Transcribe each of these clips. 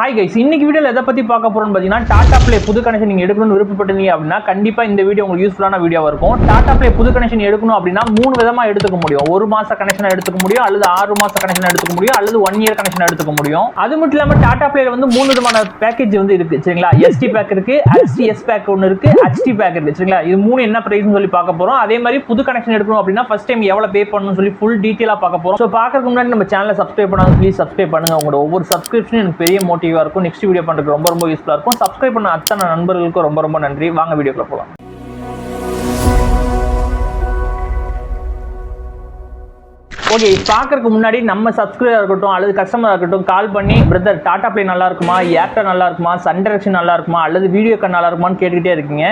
Hi guys இன்னைக்கு வீடியோவில் எதை பற்றி பார்க்க போகிறோம்னு பார்த்தீங்கன்னா டாடா ப்ளே புது கனெக்ஷன் நீங்கள் எடுக்கணும்னு விருப்பப்பட்டீங்க அப்படின்னா கண்டிப்பாக இந்த வீடியோ உங்களுக்கு யூஸ்ஃபுல்லான வீடியோவாக இருக்கும். டாடா ப்ளே புது கனெக்ஷன் எடுக்கணும் அப்படின்னா மூணு விதமாக எடுத்துக்க முடியும். ஒரு மாத கனெக்ஷன் எடுத்துக்க முடியும் அல்லது ஆறு மாத கனெக்ஷன் எடுத்துக்க முடியும் அல்லது ஒன் இயர் கனெக்ஷன் எடுத்துக்க முடியும். அது மட்டும் இல்லாமல் டாடா ப்ளேல வந்து மூணு விதமான பேக்கேஜ் வந்து இருக்கு சரிங்களா? எஸ்டி பேக் இருக்கு HDS பேக் ஒன்று இருக்கு ஹெச்டி பேக் இருக்கு சரிங்களா? இது மூணு என்ன பிரைஸ்னு சொல்லி பார்க்க போகிறோம் அதே மாதிரி புது கனெக்ஷன் எடுக்கணும் அப்படின்னா ஃபர்ஸ்ட் டைம் எவ்வளோ பே பண்ணணும்னு சொல்லி ஃபுல் டீட்டெயிலாக பார்க்க போகிறோம் ஸோ பார்க்கறதுக்கு முன்னாடி நம்ம சேனலை சப்ஸ்கிரைப் பண்ணாங்க ப்ளீஸ் சப்ஸ்கிரைப் பண்ணுங்கள் உங்களோட ஒவ்வொரு சப்ஸ்கிரிப்ஷன் எனக்கு பெரிய மோட்டிவாக இருக்கும். நெக்ஸ்ட் வீடியோ பண்ணுறதுக்கு ரொம்ப ரொம்ப யூஸ்ஃபுல்லாக இருக்கும். சப்ஸ்கிரைப் பண்ண அத்தனை நண்பர்களுக்கும் ரொம்ப ரொம்ப நன்றி. வாங்க வீடியோக்குள்ள போகலாம் ஓகே பார்க்கறதுக்கு முன்னாடி நம்ம சப்ஸ்கிரைபர் இருக்கட்டும் அல்லது கஸ்டமராக இருக்கட்டும் கால் பண்ணி பிரதர் டாடா பிளே நல்லா இருக்குமா? ஏர்டெல் நல்லா இருக்குமா? சன் டைரக்ஷன் நல்லா இருக்குமா? அல்லது வீடியோ கான் நல்லா இருக்குமான்னு கேட்டுக்கிட்டே இருக்கீங்க.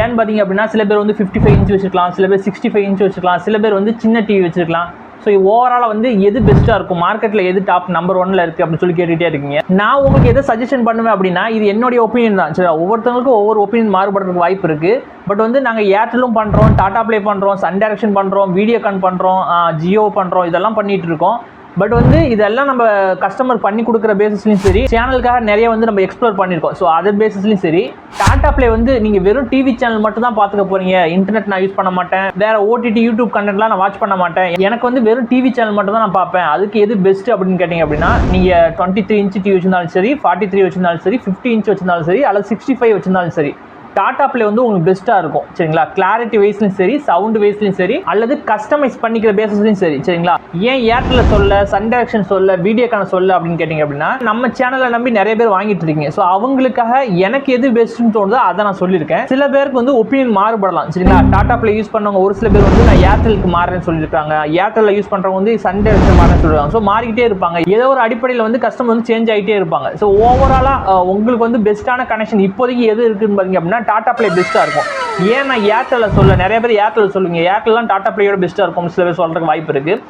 ஏன்னு பார்த்தீங்க அப்படின்னா சில பேர் வந்து ஃபிஃப்டி ஃபைவ் இன்ச் வச்சிருக்கலாம் சில பேர் சிக்ஸ்டி ஃபைவ் இன்ச் வச்சிருக்கலாம் சில பேர் வந்து சின்ன டிவி வச்சிருக்கலாம். ஸோ ஓவராலாக வந்து எது பெஸ்ட்டாக இருக்கும்? மார்க்கெட்டில் எது டாப் நம்பர் ஒன்ல இருக்குது அப்படின்னு சொல்லி கேட்டுகிட்டே இருக்கீங்க. நான் உங்களுக்கு எதை சஜஷன் பண்ணுவேன் அப்படின்னா இது என்னுடைய ஒப்பீனியன் தான். சரி ஒவ்வொருத்தவங்களுக்கும் ஒவ்வொரு ஒப்பீனியன் மாறுபடுறதுக்கு வாய்ப்பு இருக்குது பட் வந்து நாங்கள் ஏர்டெல்லும் பண்ணுறோம் டாடா ப்ளே பண்ணுறோம் சன் டேரக்ஷன் பண்ணுறோம் வீடியோ கான் பண்ணுறோம் ஜியோ பண்ணுறோம் இதெல்லாம் பண்ணிகிட்டு இருக்கோம். பட் வந்து இதெல்லாம் நம்ம கஸ்டமர் பண்ணி கொடுக்குற பேசிஸ்லையும் சரி சேனலுக்காக நிறைய வந்து நம்ம எக்ஸ்ப்ளோர் பண்ணியிருக்கோம். ஸோ அதர் பேசிஸ்லையும் சரி. டாடா பிளே வந்து நீங்கள் வெறும் டிவி சேனல் மட்டும் தான் பார்த்துக்க போறீங்க. இன்டர்நெட் நான் யூஸ் பண்ண மாட்டேன். வேற ஓடிடி யூடியூப் கண்டென்ட்லாம் நான் வாட்ச் பண்ண மாட்டேன். எனக்கு வந்து வெறும் டிவி சேனல் மட்டும் தான் நான் பார்ப்பேன். அதுக்கு எது பெஸ்ட் அப்படின்னு கேட்டிங்க அப்படின்னா நீங்கள் டுவெண்ட்டி த்ரீ இன்ச்சு டிவி வச்சிருந்தாலும் சரி ஃபார்ட்டி த்ரீ வச்சிருந்தாலும் சரி ஃபிஃப்டி இன்ச் வச்சிருந்தாலும் சரி அல்லது சிக்ஸ்டி ஃபைவ் வச்சிருந்தாலும் சரி. டாடா பிளே வந்து உங்களுக்கு பெஸ்ட்டாக இருக்கும். சரிங்களா? கிளாரிட்டி வைஸ்லையும் சரி சவுண்ட் வைஸ்லையும் சரி அல்லது கஸ்டமைஸ் பண்ணிக்கிற பேசஸ்லையும் சரி. சரிங்களா? ஏன் ஏர்டெல்ல சொல்ல சன் டைரக்ஷன் சொல்ல வீடியோக்கான சொல்ல அப்படின்னு கேட்டிங்க அப்படின்னா நம்ம சேனலை நம்பி நிறைய பேர் வாங்கிட்டு இருக்கீங்க. ஸோ அவங்களுக்காக எனக்கு எது பெஸ்ட்னு தோணுதோ அதை நான் சொல்லியிருக்கேன். சில பேருக்கு வந்து ஒப்பீனியன் மாறுபடலாம். சரிங்களா? டாடா பிளே யூஸ் பண்ணவங்க ஒரு சில பேர் வந்து நான் ஏர்டெலுக்கு மாறுறேன்னு சொல்லியிருக்காங்க. ஏர்டெல்ல யூஸ் பண்ணுறவங்க வந்து சன் டைரக்ஷன் மாறுறேன்னு சொல்லுவாங்க ஸோ மாறிக்கிட்டே இருப்பாங்க. ஏதோ ஒரு அடிப்படையில் வந்து கஸ்டமர் வந்து சேஞ்ச் ஆகிட்டே இருப்பாங்க. ஸோ ஓவராலாக உங்களுக்கு வந்து பெஸ்ட்டான கனெக்ஷன் இப்போதைக்கு எது இருக்குன்னு பார்த்தீங்க அப்படின்னா டாடா ப்ளே பெஸ்ட்டாக இருக்கும். ஏன் நான் ஏர்டெல்ல சொல்ல நிறைய பேர் ஏர்டெல் சொல்லுவீங்க. ஏர்டெல்லாம் டாடா பிளேயோட பெஸ்ட்டாக இருக்கும். சில பேர் சொல்கிறதுக்கு வாய்ப்பு இருக்குது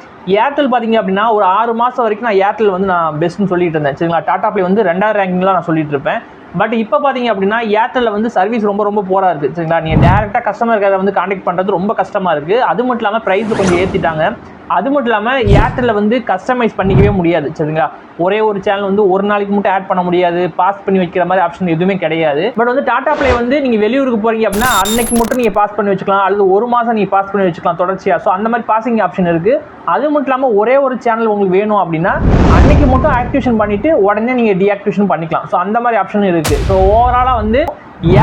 ஏர்டெல் பார்த்தீங்க அப்படின்னா ஒரு ஆறு மாதம் வரைக்கும் நான் ஏர்டெல் வந்து நான் பெஸ்ட்னு சொல்லிட்டு இருந்தேன். சரிங்களா? டாடா பிளே வந்து ரெண்டாவது ரேங்கிங்லாம் நான் சொல்லிட்டு இருப்பேன். பட் இப்போ பார்த்தீங்க அப்படின்னா ஏர்டெல்ல வந்து சர்வீஸ் ரொம்ப ரொம்ப போராக இருக்குது சரிங்களா? நீங்கள் டேரெக்டாக கஸ்டமர் கேரை வந்து காண்டாக்ட் பண்ணுறது ரொம்ப கஷ்டமாக இருக்குது அது மட்டும் இல்லாமல் ப்ரைஸ் கொஞ்சம் ஏற்றிட்டாங்க அது மட்டும் இல்லாமல் ஏர்டெல்ல வந்து கஸ்டமைஸ் பண்ணிக்கவே முடியாது சரிங்களா? ஒரே ஒரு சேனல் வந்து ஒரு நாளைக்கு மட்டும் ஆட் பண்ண முடியாது பாஸ் பண்ணி வைக்கிற மாதிரி ஆப்ஷன் எதுவுமே கிடையாது. பட் வந்து டாடா பிளே வந்து நீங்கள் வெளியூருக்கு போறீங்க அப்படின்னா அன்னைக்கு மட்டும் நீங்கள் பாஸ் பண்ணி வச்சுக்கலாம் அல்லது ஒரு மாதம் நீங்கள் பாஸ் பண்ணி வச்சுக்கலாம் தொடர்ச்சியாக ஸோ அந்த மாதிரி பாசிங் ஆப்ஷன் இருக்குது அது மட்டும் இல்லாமல் ஒரே ஒரு சேனல் உங்களுக்கு வேணும் அப்படின்னா அன்னைக்கு மட்டும் ஆக்டிவேஷன் பண்ணிட்டு உடனே நீங்கள் டீஆக்டிவேஷன் பண்ணிக்கலாம். ஸோ அந்த மாதிரி ஆப்ஷன் இருக்குது ஸோ ஓவராலாக வந்து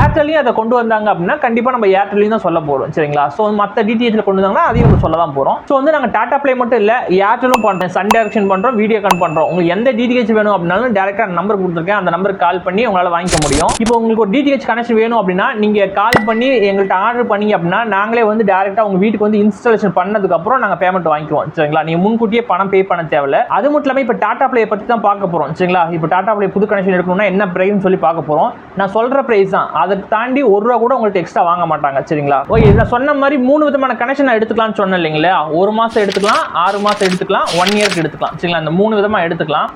ஏர்டெல்லையும் அதை கொண்டு வந்தாங்க அப்படின்னா கண்டிப்பாக நம்ம ஏர்டெல்லையும் தான் சொல்ல போகிறோம் சரிங்களா? ஸோ மற்ற டிடிஹெச்சில் கொண்டு வந்தாங்கன்னா அதையும் நம்ம சொல்ல தான் போகிறோம் ஸோ வந்து நாங்கள் டாடா ப்ளே மட்டும் இல்லை ஏர்டெலும் பண்ணுறோம் சன் டேரக்ஷன் பண்ணுறோம் வீடியோ கான் பண்ணுறோம் உங்களுக்கு எந்த டிடிஹெச் வேணும் அப்படின்னாலும் டேரெக்டாக நம்பர் கொடுத்துருக்கேன். அந்த நம்பருக்கு கால் பண்ணி உங்களால் வாங்கிக்க முடியும். இப்போ உங்களுக்கு ஒரு டிடிஹெச் கனெக்ஷன் வேணும் அப்படின்னா நீங்கள் கால் பண்ணி எங்கள்கிட்ட ஆர்டர் பண்ணீங்க அப்படின்னா நாங்களே வந்து டேரெக்டாக உங்கள் வீட்டுக்கு வந்து இன்ஸ்டாலேஷன் பண்ணதுக்கப்புறம் நாங்கள் பேமெண்ட் வாங்கிக்குவோம் சரிங்களா? நீங்கள் முன்கூட்டியே பணம் பே பண்ண தேவையில்ல. அது மட்டும் இல்லாமல் இப்போ டாடா ப்ளே பற்றி தான் பார்க்க போகிறோம் சரிங்களா? இப்போ டாடா ப்ளே புது கனெக்ஷன் எடுக்கணும்னா என்ன ப்ரைஸ்னு சொல்லி பார்க்க போகிறோம் நான் சொல்கிற ப்ரைஸ் தான். அதை தாண்டி ஒரு ரூபா கூட உங்கள்கிட்ட எக்ஸ்ட்ரா வாங்க மாட்டாங்க சரிங்களா? ஓகே நான் சொன்ன மாதிரி மூணு விதமான கனெக்ஷன் நான் எடுத்துக்கலாம்னு சொன்னேன் இல்லைங்களா? ஒரு மாதம் எடுத்துக்கலாம் ஆறு மாதம் எடுத்துக்கலாம் ஒன் இயர்க்கு எடுத்துக்கலாம் சரிங்களா? இந்த மூணு விதமாக எடுத்துக்கலாம்.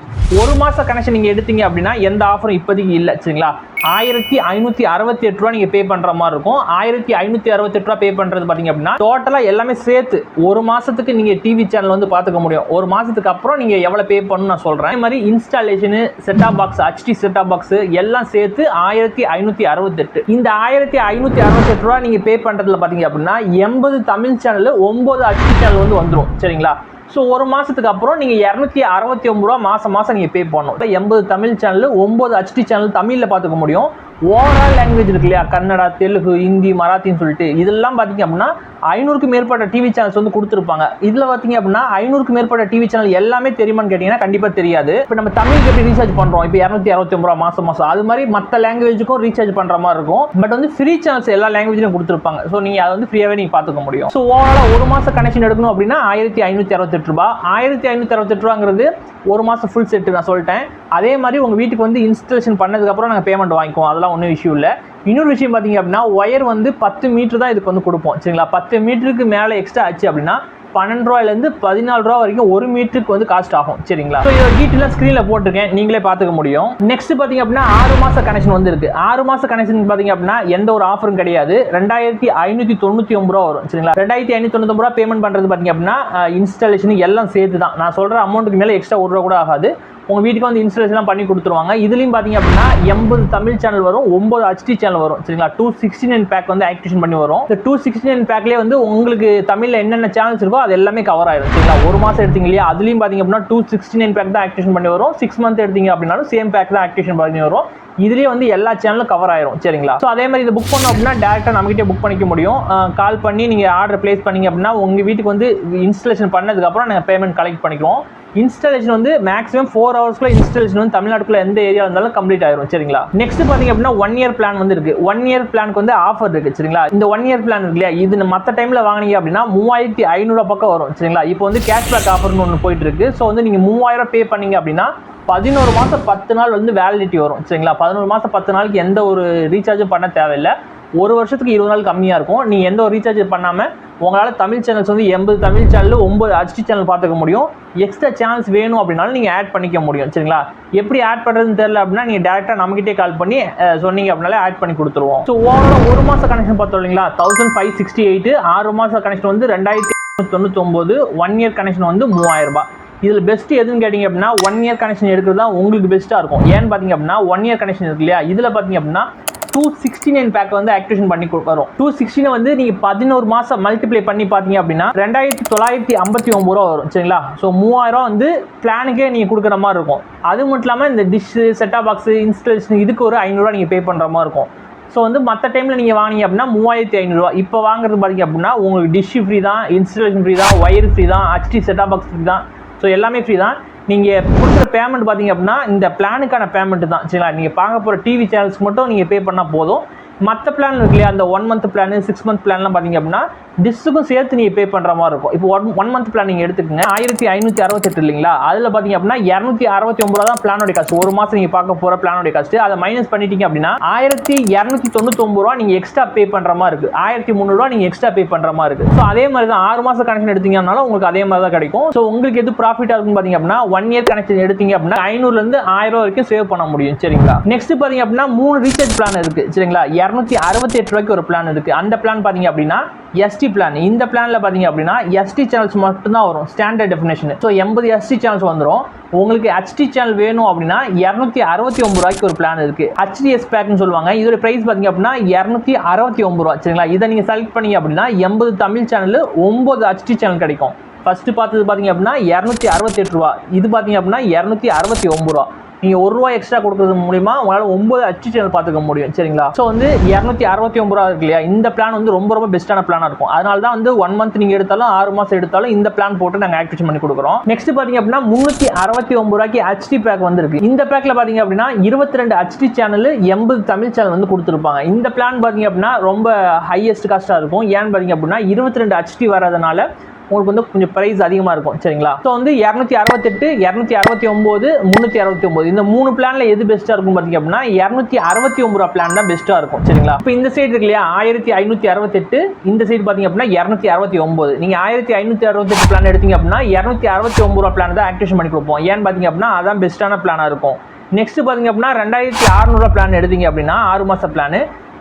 ஒரு மாத கனெக்ஷன் நீங்கள் எடுத்தீங்க அப்படின்னா எந்த ஆஃபரும் இப்போதைக்கு இல்லை சரிங்களா? ஆயிரத்தி ஐநூற்றி அறுபத்தி எட்டு ரூபா நீங்கள் பே பண்ணுற மாதிரி இருக்கும். ஆயிரத்தி ஐநூற்றி அறுபத்தெட்டு ரூபா பே பண்ணுறது பார்த்தீங்க அப்படின்னா டோட்டலாக எல்லாமே சேர்த்து ஒரு மாதத்துக்கு நீங்கள் டிவி சேனல் வந்து பார்த்துக்க முடியும். ஒரு மாதத்துக்கு அப்புறம் நீங்கள் எவ்வளோ பே பண்ணணும் நான் சொல்கிறேன் அதே மாதிரி installation set top box HD set top box எல்லாம் சேர்த்து ஆயிரத்தி ஐநூற்றி அறுபத்தெட்டு. இந்த ஆயிரத்தி ஐநூற்றி அறுபத்தெட்டு ரூபா நீங்கள் பே பண்ணுறதுல பார்த்தீங்க அப்படின்னா எண்பது தமிழ் சேனல் ஒம்பது ஹச்டி சேனல் வந்து வந்துடும் சரிங்களா? ஸோ ஒரு மாதத்துக்கு அப்புறம் நீங்கள் இரநூத்தி அறுபத்தி ஒம்பது ரூபா மாதம் மாதம் நீங்கள் பே பண்ணணும். எண்பது தமிழ் சேனல் ஒம்பது ஹச்டி சேனல் தமிழில் பார்த்துக்க முடியும். ஓவரால் லாங்குவேஜ் இருக்கு இல்லையா? கன்னடா தெலுங்கு ஹிந்தி மராத்தின்னு சொல்லிட்டு. இதெல்லாம் பார்த்தீங்க அப்படின்னா ஐநூறுக்கு மேற்பட்ட டிவி சேனல்ஸ் வந்து கொடுத்துருப்பாங்க. இதில் பார்த்தீங்க அப்படின்னா ஐநூறுக்கு மேற்பட்ட டிவி சேனல் எல்லாமே தெரியுமான்னு கேட்டிங்கன்னா கண்டிப்பாக தெரியாது. இப்போ நம்ம தமிழுக்கு எப்படி ரீசார்ஜ் பண்ணுறோம் இப்போ இரநூத்தி அறுபத்தி ஒம்பது ரூபா மாதம் மாதம் அது மாதிரி மற்ற லாங்குவேஜுக்கும் ரீசார்ஜ் பண்ணுற மாதிரி இருக்கும். பட் வந்து ஃப்ரீ சேனல்ஸ் எல்லா லாங்குவேஜ்லையும் கொடுத்துருப்பாங்க. ஸோ நீங்கள் அதை வந்து ஃப்ரீயாகவே நீங்கள் பார்த்துக்க முடியும். ஸோ ஓவராலாக ஒரு மாதம் கனெக்ஷன் எடுக்கணும் அப்படின்னா ஆயிரத்தி ஐநூற்றி அறுபத்தெட்டு ரூபா. ஆயிரத்தி ஐநூற்றி அறுபத்தெட்டு ரூபாங்கிறது ஒரு மாதம் ஃபுல் செட்டு நான் சொல்லிட்டேன். அதே மாதிரி உங்கள் வீட்டுக்கு வந்து இன்ஸ்டாலேஷன் பண்ணதுக்கப்புறம் நாங்கள் பேமெண்ட் வாங்கிக்குவோம். அதெல்லாம் ஒன்றும் இஷ்யூ இல்லை. இன்னொரு விஷயம் பார்த்தீங்க அப்படின்னா ஒயர் வந்து பத்து மீட்டர் தான் இதுக்கு வந்து கொடுப்போம். சரிங்களா? பத்து மீட்டருக்கு மேலே எக்ஸ்ட்ரா ஆச்சு அப்படின்னா பன்னெண்டு ரூபாயிலேருந்து பதினாலு ரூபா வரைக்கும் ஒரு மீட்டருக்கு வந்து காஸ்ட் ஆகும். சரிங்களா? ஸோ இதோட டீட்டெயிலாக ஸ்க்ரீனில் போட்டிருக்கேன். நீங்களே பார்த்துக்க முடியும். நெக்ஸ்ட் பார்த்தீங்க அப்படின்னா ஆறு மாத கனெக்ஷன் வந்து இருக்கு ஆறு மாத கனெக்ஷன் பார்த்தீங்க அப்படின்னா எந்த ஒரு ஆஃபரும் கிடையாது. ரெண்டாயிரத்தி ஐநூற்றி தொண்ணூற்றி ஒம்பது ரூபா வரும். சரிங்களா? ரெண்டாயிரத்தி ஐநூற்றி தொண்ணூத்தொம்பது ரூபா பேமெண்ட் பண்ணுறது பார்த்தீங்க அப்படின்னா இன்ஸ்டாலேஷன் எல்லாம் சேர்த்து தான் நான் சொல்கிற அமௌண்ட்டுக்கு மேலே எக்ஸ்ட்ரா ஒரு ரூபா கூட ஆகாது. உங்கள் வீட்டுக்கு வந்து இன்ஸ்டாலேஷன்லாம் பண்ணி கொடுத்துருவாங்க. இதுலேயும் பார்த்தீங்க அப்படின்னா எண்பது தமிழ் சேனல் வரும் ஒம்பது ஹச்டி சேனல் வரும். சரிங்களா? டூ சிக்ஸ்டி நைன் பேக் வந்து ஆக்டிவேஷன் பண்ணி வரும். இந்த டூ சிக்ஸ்டி நைன் பேக்லேயே வந்து உங்களுக்கு தமிழில் என்னென்ன சேனல்ஸ் இருக்கோ அது எல்லாமே கவர் ஆயிடும் சரிங்களா? ஒரு மாதம் எடுத்தீங்க இல்லையா? அதுலேயும் பார்த்தீங்க அப்படின்னா டூ சிக்ஸ்டி நைன் பேக் தான் ஆக்டிவேஷன் பண்ணி வரும். சிக்ஸ் மந்த் எடுத்தீங்க அப்படின்னாலும் சேம் பேக் தான் ஆக்டிவேஷன் பண்ணி வரும். இதுலேயே வந்து எல்லா சேனலும் கவர் ஆயிரும். சரிங்களா? ஸோ அதே மாதிரி இது புக் பண்ணோம் அப்படின்னா டேரெக்டாக நம்மகிட்டே புக் பண்ணிக்க முடியும். கால் பண்ணி நீங்கள் ஆர்டர் ப்ளேஸ் பண்ணீங்க அப்படின்னா உங்கள் வீட்டுக்கு வந்து இன்ஸ்டாலேஷன் பண்ணதுக்கப்புறம் நாங்கள் பேமெண்ட் கலெக்ட் பண்ணிக்கிறோம் இன்ஸ்டாலேஷன் வந்து மேக்ஸிமம் ஃபோர் ஹவர்ஸ்க்குள்ள இன்ஸ்டாலேஷன் வந்து தமிழ்நாட்டுக்குள்ள எந்த ஏரியா இருந்தாலும் கம்ப்ளீட் ஆயிரும் சரிங்களா? நெக்ஸ்ட் பாத்தீங்க அப்படின்னா ஒன் இயர் பிளான் வந்து இருக்கு. ஒன் இயர் பிளானுக்கு வந்து ஆஃபர் இருக்கு சரிங்களா? இந்த ஒன் இயர் பிளான் இருக்கு இல்லையா? இது மற்ற டைம்ல வாங்கினீங்க அப்படின்னா மூவாயிரத்தி ஐநூறு பக்கம் வரும் சரிங்களா? இப்போ வந்து கேஷ்பேக் ஆஃபர்னு ஒன்று போயிட்டு இருக்கு. ஸோ வந்து நீங்க மூவாயிரம் பே பண்ணீங்க அப்படின்னா பதினோரு மாதம் பத்து நாள் வந்து வேலிடிட்டி வரும் சரிங்களா? பதினோரு மாதம் பத்து நாளுக்கு எந்த ஒரு ரீசார்ஜும் பண்ண தேவையில்லை. ஒரு வருஷத்துக்கு இருபது நாள் கம்மியாக இருக்கும். நீங்கள் எந்த ஒரு ரீசார்ஜ் பண்ணாமல் உங்களால் தமிழ் சேனல்ஸ் வந்து எண்பது தமிழ் சேனல் ஒம்பது ஹச்டி சேனல் பார்த்துக்க முடியும். எக்ஸ்ட்ரா சேனல்ஸ் வேணும் அப்படின்னாலும் நீங்கள் ஆட் பண்ணிக்க முடியும் சரிங்களா? எப்படி ஆட் பண்ணுறதுன்னு தெரியல அப்படின்னா நீங்கள் டேரெக்டாக நம்மகிட்டே கால் பண்ணி சொன்னீங்க அப்படின்னாலே ஆட் பண்ணி கொடுத்துருவோம். ஸோ ஓவரால் ஒரு மாதம் கனெக்ஷன் பார்த்தோம் இல்லைங்களா? தௌசண்ட் ஃபைவ் சிக்ஸ்டி எயிட் ஆறு மாதம் கனெக்ஷன் வந்து ரெண்டாயிரத்தி தொண்ணூத்தொம்பது ஒன் இயர் கனெக்ஷன் வந்து மூவாயிரம் ரூபாய். இதில் பெஸ்ட் எதுன்னு கேட்டிங்க அப்படின்னா ஒன் இயர் கனெக்ஷன் எடுக்கிறது தான் உங்களுக்கு பெஸ்ட்டாக இருக்கும். ஏன்னு பார்த்தீங்க அப்படின்னா ஒன் இயர் கனெக்ஷன் இருக்கு இல்லையா? இதில் பார்த்தீங்க அப்படின்னா டூ சிக்ஸ்டி நைன் பேக் வந்து ஆக்டிவேஷன் பண்ணி வரும். டூ சிக்ஸ்டினை வந்து நீங்கள் பதினோரு மாதம் மல்டிப்ளை பண்ணி பார்த்தீங்க அப்படின்னா ரெண்டாயிரத்தி தொள்ளாயிரத்தி ஐம்பத்தி ஒம்பது ரூபா வரும் சரிங்களா? ஸோ மூவாயிரம் வந்து பிளானுக்கே நீங்கள் கொடுக்குற மாதிரி இருக்கும். அது மட்டும் இல்லாமல் இந்த டிஷ்ஷு செட்டா பாக்ஸு இன்ஸ்டாலேஷன் இதுக்கு ஒரு ஐநூறுரூவா நீங்கள் பே பண்ணுற மாதிரி இருக்கும். ஸோ வந்து மற்ற டைமில் நீங்கள் வாங்கினீங்க அப்படின்னா மூவாயிரத்தி ஐநூறுரூவா இப்போ வாங்குறது பார்த்தீங்க அப்படின்னா உங்களுக்கு டிஷ்ஷு ஃப்ரீ தான் இன்ஸ்டாலேஷன் ஃப்ரீ தான் ஒயர் ஃப்ரீ தான் HD set top box free தான். ஸோ எல்லாமே ஃப்ரீ தான். நீங்கள் கொடுக்குற பேமெண்ட் பார்த்தீங்க அப்படின்னா இந்த பிளானுக்கான பேமெண்ட் தான். சரிங்களா? நீங்கள் பார்க்க போகிற டிவி சேனல்ஸ்க்கு மட்டும் நீங்கள் பே பண்ணால் போதும். மற்ற பிளான் இருக்கு இல்லையா? அந்த one month plan six month பிளான்லாம் பார்த்தீங்க அப்படின்னா டிஸ்ஸுக்கும் சேர்த்து நீங்கள் பே பண்ணுற மாதிரி இருக்கும். இப்போ ஒன் ஒன் மந்த் பிளான் நீங்கள் எடுத்துக்கங்க. ஆயிரத்தி ஐநூற்றி அறுபத்தெட்டு இல்லைங்களா? அதில் பார்த்தீங்க அப்படின்னா இரநூத்தி அறுபத்தி ஒம்பது தான் பிளானோட காஸ்ட் ஒரு மாதம் நீங்கள் பார்க்க போகிற பிளானோட காஸ்ட் அதை மைனஸ் பண்ணிட்டீங்க அப்படின்னா ஆயிரத்தி இரநூத்தி தொண்ணூத்தொம்பது ரூபா நீங்கள் எக்ஸ்ட்ரா பே பண்ணுற மாதிரி இருக்குது ஆயிரத்தி முந்நூறுரூவா நீங்கள் எக்ஸ்ட்ரா பே பண்ணுற மாதிரி இருக்குது ஸோ அதே மாதிரி தான் ஆறு மாதம் கனெக்ஷன் எடுத்தீங்கன்னாலும் உங்களுக்கு அதே மாதிரி தான் கிடைக்கும். ஸோ உங்களுக்கு எது ப்ராஃபிட்டாக இருக்குன்னு பார்த்தீங்க அப்படின்னா ஒன் இயர் கனெக்ஷன் எடுத்தீங்க அப்படின்னா ஐநூறுலேருந்து ஆயிரம் வரைக்கும் சேவ் பண்ண முடியும். சரிங்களா? நெக்ஸ்ட் பார்த்தீங்க அப்படின்னா மூணு ரீசார்ஜ் பிளான் இருக்குது சரிங்களா? இரநூத்தி அறுபத்தி எட்டு ரூபாய்க்கு ஒரு பிளான் இருக்குது அந்த பிளான் பார்த்தீங்க அப்படின்னா எஸ்டி பிளான் இந்த பிளானில் பார்த்தீங்க அப்படின்னா எஸ்டி சேனல்ஸ் மட்டும்தான் வரும். ஸ்டாண்டர்ட் டெஃபினேஷன் ஸோ எண்பது எஸ்டி சேனல்ஸ் வந்துடும் உங்களுக்கு ஹெச்டி சேனல் வேணும் அப்படின்னா இரநூத்தி அறுபத்தி ஒம்பது ரூபாய்க்கு ஒரு பிளான் இருக்குது ஹெச்டிஎஸ் பேக்னு சொல்லுவாங்க. இதோட ப்ரைஸ் பார்த்தீங்க அப்படின்னா இரநூத்தி அறுபத்தி ஒம்பது ரூபா சரிங்களா? இதை நீங்கள் செலக்ட் பண்ணீங்க அப்படின்னா எண்பது தமிழ் சேனல் ஒம்பது ஹெச்டி சேனல் கிடைக்கும். ஃபர்ஸ்ட் பார்த்தது பார்த்தீங்க அப்படின்னா இரநூத்தி அறுபத்தெட்டு ரூபா இது பார்த்தீங்க அப்படின்னா இரநூத்தி அறுபத்தி ஒம்பது ரூபா நீங்கள் ஒரு ரூபா எக்ஸ்ட்ரா கொடுக்கறது மூலிமா உங்களால் ஒம்பது அச்சு சேனல் பார்த்துக்க முடியும். சரிங்களா? ஸோ வந்து இரநூத்தி அறுபத்தி ஒம்பது ரூபா இருக்கு இல்லையா? இந்த பிளான் வந்து ரொம்ப ரொம்ப பெஸ்ட்டான பிளானாக இருக்கும். அதனால தான் வந்து ஒன் மந்த் நீங்கள் எடுத்தாலும் ஆறு மாதம் எடுத்தாலும் இந்த பிளான் போட்டு நாங்கள் ஆக்டிவேஷன் பண்ணி கொடுக்குறோம். நெக்ஸ்ட் பார்த்தீங்க அப்படின்னா முந்நூற்றி அறுபத்தி ஒம்பது ரூபாய்க்கு ஹெச்டி பேக் வந்துருக்கு. இந்த பேக்கில் பார்த்தீங்க அப்படின்னா இருபத்தி ரெண்டு ஹச்டி சேனல் எண்பது தமிழ் சேனல் வந்து கொடுத்துருப்பாங்க. இந்த பிளான் பார்த்தீங்க அப்படின்னா ரொம்ப ஹையஸ்ட் காஸ்ட்டாக இருக்கும். ஏன்னு பார்த்தீங்க அப்படின்னா இருபத்தி ரெண்டு ஹச்டி வர்றதுனால உங்களுக்கு வந்து கொஞ்சம் ப்ரைஸ் அதிகமாக இருக்கும் சரிங்களா? ஸோ வந்து இரநூத்தி அறுபத்தெட்டு இரநூத்தி அறுபத்தி ஒம்பது முந்நூற்றி அறுபத்தி ஒம்பது. இந்த மூணு பிளானில் எது பெஸ்ட்டாக இருக்கும் பார்த்தீங்க அப்படின்னா இரநூத்தி அறுபத்தி ஒம்பது ரூபா பிளான் தான் பெஸ்ட்டாக இருக்கும் சரிங்களா? இப்போ இந்த சைடு இருக்கு இல்லையா? ஆயிரத்தி ஐநூற்றி அறுபத்தெட்டு இந்த சைடு பார்த்தீங்க அப்படின்னா இரநூத்தி அறுபத்தி ஒம்பது. நீங்கள் ஆயிரத்தி ஐநூற்றி அறுபத்தெட்டு பிளான் எடுத்தீங்க அப்படின்னா இரநூத்தி அறுபத்தி ஒம்பது ரூபா பிளான் தான் ஆக்டிவேஷன் பண்ணி கொடுப்போம். ஏன்னு பார்த்தீங்க அப்படின்னா அதான் பெஸ்ட்டான பிளானாக இருக்கும். நெக்ஸ்ட் பார்த்தீங்க அப்படின்னா ரெண்டாயிரத்தி அறுநூறுவா பிளான் எடுத்தீங்க அப்படின்னா ஆறு மாத பிளான்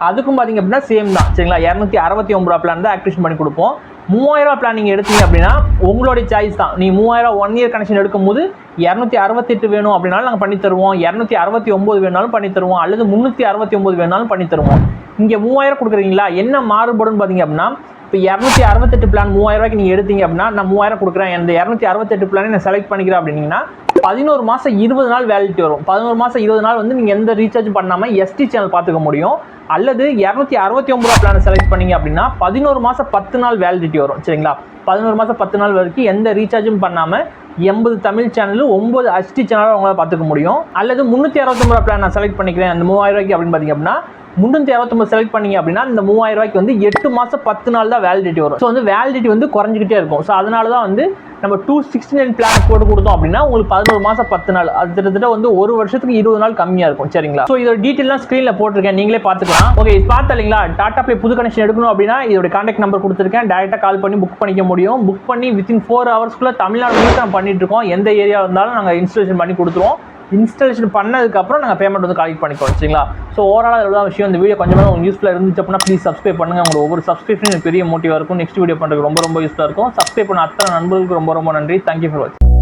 அதுக்கும் பார்த்தீங்க அப்படின்னா சேம் தான் சரிங்களா? இரநூத்தி அறுபத்தி ஒம்பது ரூபா பிளான் தான் ஆக்டிவேஷன் பண்ணி கொடுப்போம். மூவாயிரம் ரூபா பிளான் நீங்கள் எடுத்தீங்க அப்படின்னா உங்களுடைய சாய்ஸ் தான். நீ மூவாயிரம் ஒன் இயர் கனெக்ஷன் எடுக்கும்போது இரநூத்தி அறுபத்தெட்டு வேணும் அப்படின்னாலும் நாங்கள் பண்ணி தருவோம். இரநூத்தி அறுபத்தி ஒம்பது வேணாலும் பண்ணி தருவோம். அல்லது முந்நூற்றி அறுபத்தி ஒம்பது வேணாலும் பண்ணி தருவோம். இங்கே மூவாயிரம் கொடுக்குறீங்களா? என்ன மாறுபடும்னு பார்த்தீங்க அப்படின்னா இப்போ இரநூத்தி அறுபத்தெட்டு பிளான் மூவாயிரம் ரூபாய்க்கு நீங்கள் எடுத்தீங்க அப்படின்னா நான் மூவாயிரம் கொடுக்குறேன். இந்த இரநூத்தி அறுபத்தெட்டு பிளானை நான் செலக்ட் பண்ணிக்கிறேன் அப்படின்னீங்கன்னா பதினோரு மாதம் இருபது நாள் வேலிட்டி வரும். பதினோரு மாதம் இருபது நாள் வந்து நீங்கள் எந்த ரீசார்ஜ் பண்ணாமல் எஸ்டி சேனல் பார்த்துக்க முடியும். அல்லது இரநூத்தி அறுபத்தி ஒம்பது ரூபா பிளானை செலக்ட் பண்ணீங்க அப்படின்னா பதினோரு மாதம் பத்து நாள் வேலிடிட்டி வரும். சரிங்களா? பதினோரு மாதம் பத்து நாள் வரைக்கும் எந்த ரீசார்ஜும் பண்ணாமல் எண்பது தமிழ் சேனலும் ஒம்பது ஹச்டி சேனலும் உங்களால் பார்த்துக்க முடியும். அல்லது முந்நூற்றி அறுபத்தொம்பது ரூபா பிளான் நான் செலக்ட் பண்ணிக்கிறேன். அந்த மூவாயிரம் ரூபாய்க்கு அப்படின்னு பார்த்தீங்க அப்படின்னா முந்நூற்றி அறுபத்தொம்பது செலக்ட் பண்ணீங்க அப்படின்னா இந்த மூவாயிரம் ரூபாய்க்கு வந்து எட்டு மாதம் பத்து நாள் தான் வேலிடிட்டி வரும். ஸோ வந்து வேலிடிட்டி வந்து குறைஞ்சிக்கிட்டே இருக்கும். ஸோ அதனால தான் வந்து நம்ம டூ சிக்ஸ்டி நைன் பிளான் போட்டு கொடுத்தோம் அப்படின்னா உங்களுக்கு பதினோரு மாதம் பத்து நாள் அது கிட்டத்தட்ட வந்து ஒரு வருஷத்துக்கு இருபது நாள் கம்மியாக இருக்கும் சரிங்களா? ஸோ இதோட டீட்டெயிலாம் ஸ்க்ரீனில் போட்டிருக்கேன் நீங்களே பார்த்துக்கலாம். ஓகே இது பார்த்தா இல்லைங்களா? டாட்டா பே புது கனெக்ஷன் எடுக்கணும் அப்படின்னா இதோட கான்டாக்ட் நம்பர் கொடுத்துருக்கேன். டேரெக்டாக கால் பண்ணி புக் பண்ணிக்க முடியும். புக் பண்ணி வித்தின் ஃபோர் ஹவர்ஸ்க்குள்ளே தமிழ்நாடு முழுக்க நம்ம பண்ணிட்டு இருக்கோம். எந்த ஏரியா இருந்தாலும் நாங்கள் இன்ஸ்டாலேஷன் பண்ணி கொடுத்துருவோம். இன்ஸ்டாலேஷன் பண்ணதுக்கப்புறம் நாங்கள் பேமெண்ட் வந்து கலெக்ட் பண்ணிக்கோம் சரிங்களா? ஸோ ஓவரால் அதில் தான் விஷயம் இந்த வீடியோ கொஞ்சமாக உங்களுக்கு யூஸ்ஃபுல்லாக இருந்துச்சு அப்படின்னா ப்ளீஸ் சப்ஸ்கிரைப் பண்ணுங்கள் உங்களுக்கு ஒவ்வொரு சப்ஸ்கிரிப்ஷன் பெரிய மோட்டிவாக இருக்கும். நெக்ஸ்ட் வீடியோ பண்ணுறதுக்கு ரொம்ப ரொம்ப யூஸ்ஃபுல்லாக இருக்கும். சப்ஸ்கிரைப் பண்ண அத்தனை நண்பர்களுக்கு ரொம்ப ரொம்ப நன்றி. தேங்க்யூ ஃபார் வாட்சிங்